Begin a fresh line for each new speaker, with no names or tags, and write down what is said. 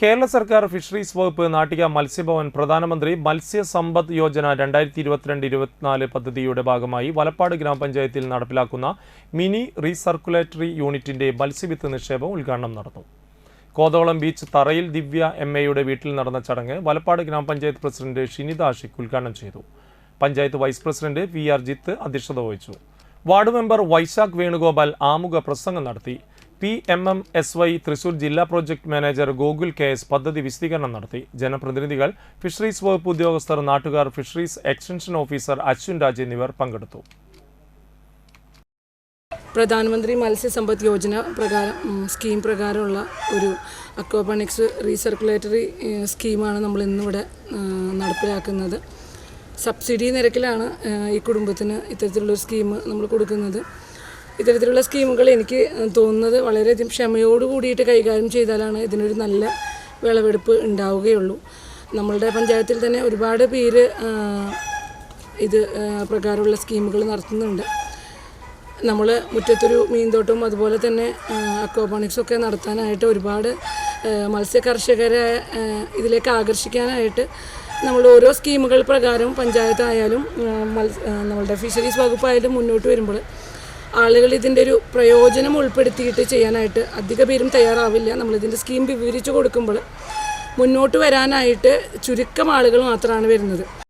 കേരള സർക്കാർ ഫിഷറീസ് വകുപ്പ് നാട്ടിക മത്സ്യഭവൻ പ്രധാനമന്ത്രി മത്സ്യ മത്സ്യസമ്പദ് യോജന രണ്ടായിരത്തി ഇരുപത്തിരണ്ട് ഇരുപത്തിനാല് പദ്ധതിയുടെ ഭാഗമായി വലപ്പാട് ഗ്രാമപഞ്ചായത്തിൽ നടപ്പിലാക്കുന്ന മിനി റീസർക്കുലേറ്ററി യൂണിറ്റിന്റെ മത്സ്യവിത്ത് നിക്ഷേപം ഉദ്ഘാടനം നടന്നു. കോതോളം ബീച്ച് തറയിൽ ദിവ്യ എം എയുടെ വീട്ടിൽ നടന്ന ചടങ്ങ് വലപ്പാട് ഗ്രാമപഞ്ചായത്ത് പ്രസിഡന്റ് ഷിനിത ആഷിഖ് ഉദ്ഘാടനം ചെയ്തു. Panchayat vice president V R Jith അധ്യക്ഷത വഹിച്ചു. വാർഡ് മെമ്പർ വൈശാഖ് വേണുഗോപാൽ ആമുഖ പ്രസംഗം നടത്തി. P M M S Y Thrissur ജില്ലാ project manager Gokul K S പദ്ധതി വിശദീകരണം നടത്തി. ജനപ്രതിനിധികൾ ഫിഷറീസ് വകുപ്പ് ഉദ്യോഗസ്ഥർ നാട്ടുകാർ fisheries extension officer Ashwin Raj എന്നിവർ പങ്കെടുത്തു.
പ്രധാനമന്ത്രി മത്സ്യസമ്പദ് യോജന പ്രകാരം സ്കീം പ്രകാരമുള്ള ഒരു അക്വാപണിക്സ് റീസർക്കുലേറ്ററി സ്കീമാണ് നമ്മൾ ഇന്നിവിടെ നടപ്പിലാക്കുന്നത്. സബ്സിഡി നിരക്കിലാണ് ഈ കുടുംബത്തിന് ഇത്തരത്തിലുള്ള സ്കീം നമ്മൾ കൊടുക്കുന്നത്. ഇത്തരത്തിലുള്ള സ്കീമുകൾ എനിക്ക് തോന്നുന്നത് വളരെയധികം ക്ഷമയോട് കൂടിയിട്ട് കൈകാര്യം ചെയ്താലാണ് ഇതിനൊരു നല്ല വിളവെടുപ്പ് ഉണ്ടാവുകയുള്ളൂ. നമ്മളുടെ പഞ്ചായത്തിൽ തന്നെ ഒരുപാട് പേര് ഇത് പ്രകാരമുള്ള സ്കീമുകൾ നടത്തുന്നുണ്ട്. നമ്മൾ മുറ്റത്തൊരു മീൻതോട്ടവും അതുപോലെ തന്നെ അക്വാപോണിക്സും ഒക്കെ നടത്താനായിട്ട് ഒരുപാട് മത്സ്യ കർഷകരെ ഇതിലേക്ക് ആകർഷിക്കാനായിട്ട് നമ്മൾ ഓരോ സ്കീമുകൾ പ്രകാരം പഞ്ചായത്തായാലും നമ്മളുടെ ഫിഷറീസ് വകുപ്പായാലും മുന്നോട്ട് വരുമ്പോൾ ആളുകൾ ഇതിന്റെ ഒരു പ്രയോജനം ഉൾപ്പെടുത്തിയിട്ട് ചെയ്യാനായിട്ട് അധിക പേരും തയ്യാറാവില്ല. നമ്മളിതിന്റെ സ്കീം വിവരിച്ചു കൊടുക്കുമ്പോൾ മുന്നോട്ട് വരാനായിട്ട് ചുരുക്കം ആളുകൾ മാത്രമാണ് വരുന്നത്.